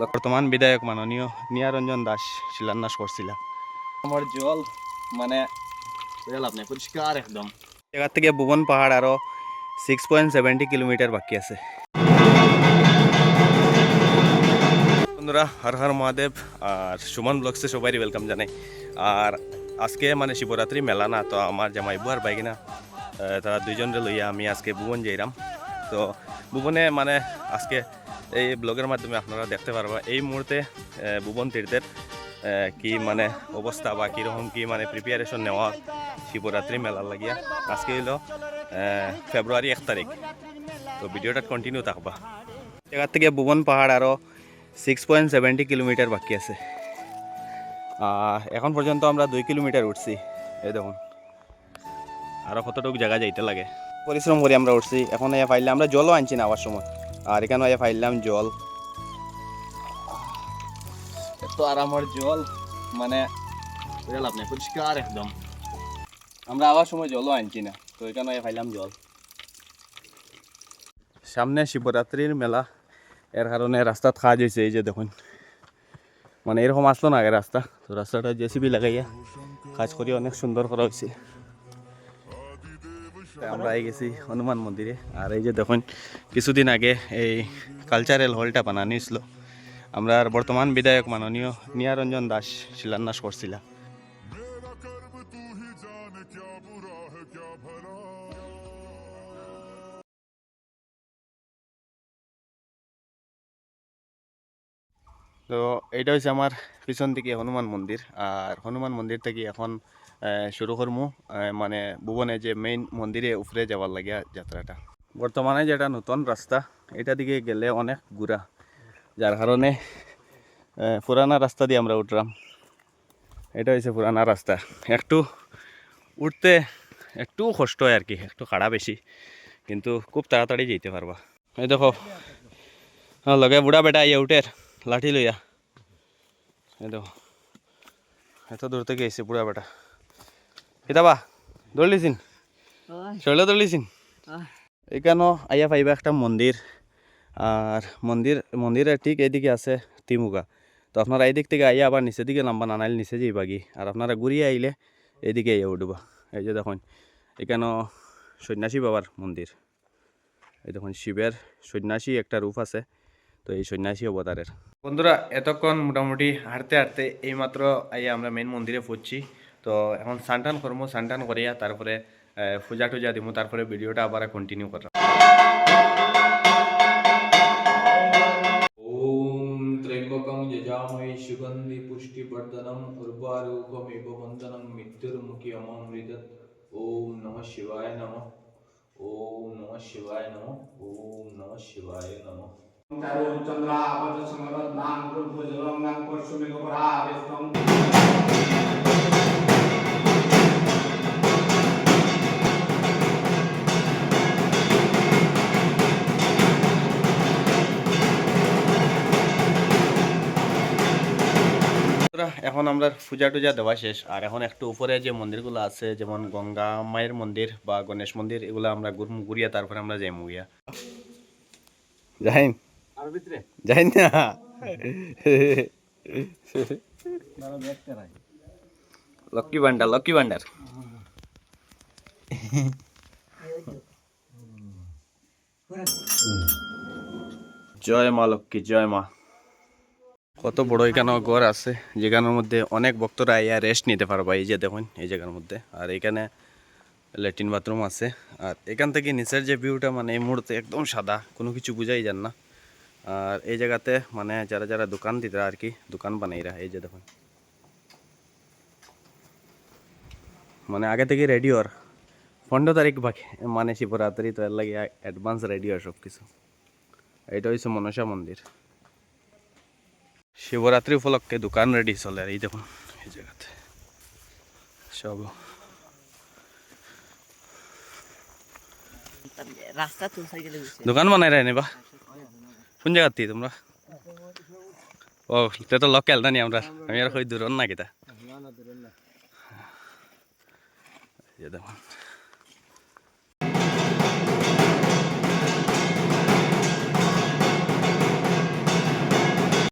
বর্তমান বিধায়ক মাননীয় নিয়ারঞ্জন দাস শিলান্যাস করছিল। আমার জল মানে আপনি পরিষ্কার একদম। জায়গা থেকে ভুবন পাহাড় আরও সিক্স পয়েন্ট সেভেন্টি কিলোমিটার বাকি আছে। বন্ধুরা হর হর মহাদেব আর সুমন ব্লগসে সবাই ওয়েলকাম জানাই। আর আজকে মানে শিবরাত্রি মেলা না তো আমার জামাইবু আর বাইকিনা তারা দুইজনরে লইয়া আমি আজকে ভুবন যাইরাম। তো ভুবনে মানে আজকে এই ব্লগের মাধ্যমে আপনারা দেখতে পারবা, এই মুহূর্তে ভুবন তীর্থের কি মানে অবস্থা বা কীরকম কি মানে প্রিপারেশন নেওয়া শিবরাত্রি মেলার লাগিয়া। আজকে হইল ফেব্রুয়ারি এক তারিখ। তো ভিডিওটা কন্টিনিউ থাকবা। জায়গা থেকে ভুবন পাহাড় আরও সিক্স পয়েন্ট সেভেন্টি কিলোমিটার বাকি আছে। এখন পর্যন্ত আমরা দুই কিলোমিটার উঠছি। এই দেখুন। আরও কতটুকু জায়গা যাইতে লাগে? পরিশ্রম করে আমরা উঠছি। এখন এ ফাইলে আমরা জলও আনছি না আবার সময়। আর এখানে এ ফাইলাম জল। এত আরামের জল মানে বুঝলাম আপনি পরিষ্কার একদম। আমরা আবার সময় জলও আনছি না তো এখানে এ ফাইলাম জল। সামনে শিবরাত্রির মেলা এর কারণে রাস্তা খাজ হয়েছে এই যে দেখুন। মানে এরকম আসলো না আগে রাস্তা তো রাস্তাটা জেসিবি লাগাইয়া কাজ করি অনেক সুন্দর করা হয়েছে। আমরা এই গেছি হনুমান মন্দিরে। আর এই যে দেখুন, কিছুদিন আগে এই কালচারাল হলটা বানানো হয়েছিল আমরা বর্তমান বিধায়ক মাননীয় নিয়ারঞ্জন দাস শিলান্যাস করছিল তো এইটা হচ্ছে আমার পিছন থেকে হনুমান মন্দির। আর হনুমান মন্দির থেকে এখন শুরু করমু মানে ভুবনে যে মেইন মন্দিরে উপরে যাওয়ার লাগিয়া যাত্রাটা। বর্তমানে যেটা নতুন রাস্তা, এটা দিকে গেলে অনেক ঘুরা যার কারণে পুরানা রাস্তা দিয়ে আমরা উঠলাম। এটা হচ্ছে পুরানা রাস্তা। একটু উঠতে একটু কষ্ট আর কি, একটু খাড়া বেশি, কিন্তু খুব তাড়াতাড়ি যেতে পারবা। এই দেখো, লগে বুড়া বেটা ইয়ে উঠের লাঠি লইয়া এই দেখো। এত দূর থেকে এসে বুড়া বেটা। কিতাবা দৌড়লিছিন শৈলে দৌড়লিছিন এখানেও আইয়া পাইবা একটা মন্দির আর মন্দির মন্দিরের ঠিক এইদিকে আছে তিমুগা তো আপনারা এই দিক থেকে আইয়া আবার নিচের দিকে নাম্বা নানাইলে নিচে যাইবা কি আর আপনারা ঘুরিয়ে আইলে এইদিকে আইয়া উঠবা। এই যে দেখুন এখানেও সন্ন্যাসী বাবার মন্দির। এই দেখুন শিবের সন্ন্যাসী একটা রূপ আছে। তো এই সন্ন্যাসী অবতারের বন্ধুরা এতক্ষণ মোটামুটি হাঁটতে হাঁটতে এইমাত্র আইয়া আমরা মেন মন্দিরে পড়ছি তো এখন সানটান করবো সানটান করিয়া তারপরে আহ, পূজা টুজা দিব তারপরে ভিডিওটা আবার কন্টিনিউ করলাম ॐ त्र्यम्बकं यजामहे सुगन्धि पुष्टिवर्धनम् उर्वारुकमिव वन्दनं मृत्युर्मुखियममृतत् ॐ नमः शिवाय नमः ॐ नमः शिवाय नमः ॐ नमः शिवाय नमः এখন আমরা পূজা টুজা দেওয়া শেষ। আর এখন একটু উপরে যে মন্দিরগুলো আছে যেমন গঙ্গা মায়ের মন্দির বা গণেশ মন্দির এগুলো আমরা ঘুরিয়া তারপরে আমরা যাই মুগিয়া যাই যাইন না। ভান্ডার, লক্ষ্মী ভান্ডার। জয় মা লক্ষ্মী, জয় মা। কত বড় এখানে ঘর আছে, যেখানের মধ্যে অনেক ভক্তরা ইয়া রেস্ট নিতে পারবা, এই যে দেখুন, এই জায়গার মধ্যে। আর এখানে ল্যাট্রিন বাথরুম আছে। আর এখান থেকে নিচের যে ভিউটা মানে এই মুহূর্তে একদম সাদা, কোনো কিছু বুঝাই যান না। আর এই জায়গাতে মানে যারা যারা দোকান দিতে আর কি দোকান বানাইরা এই যে দেখুন। মানে আগে থেকে রেডি হর পনেরো তারিখ বাকি মানে শিবরাত্রি তো এর লাগে অ্যাডভান্স রেডি হয় সব কিছু এটা হচ্ছে মনসা মন্দির। শিবরাত্রি উপলক্ষে দোকান রেডি চলে আর এই দেখুন এই জায়গাতে। সব। রাস্তা দোকান বানাই রে নেবা কোন জায়গাতে তোমরা? ও তে তো লোকাল না নি আমরা। আমি আর কই দূর না কিতা?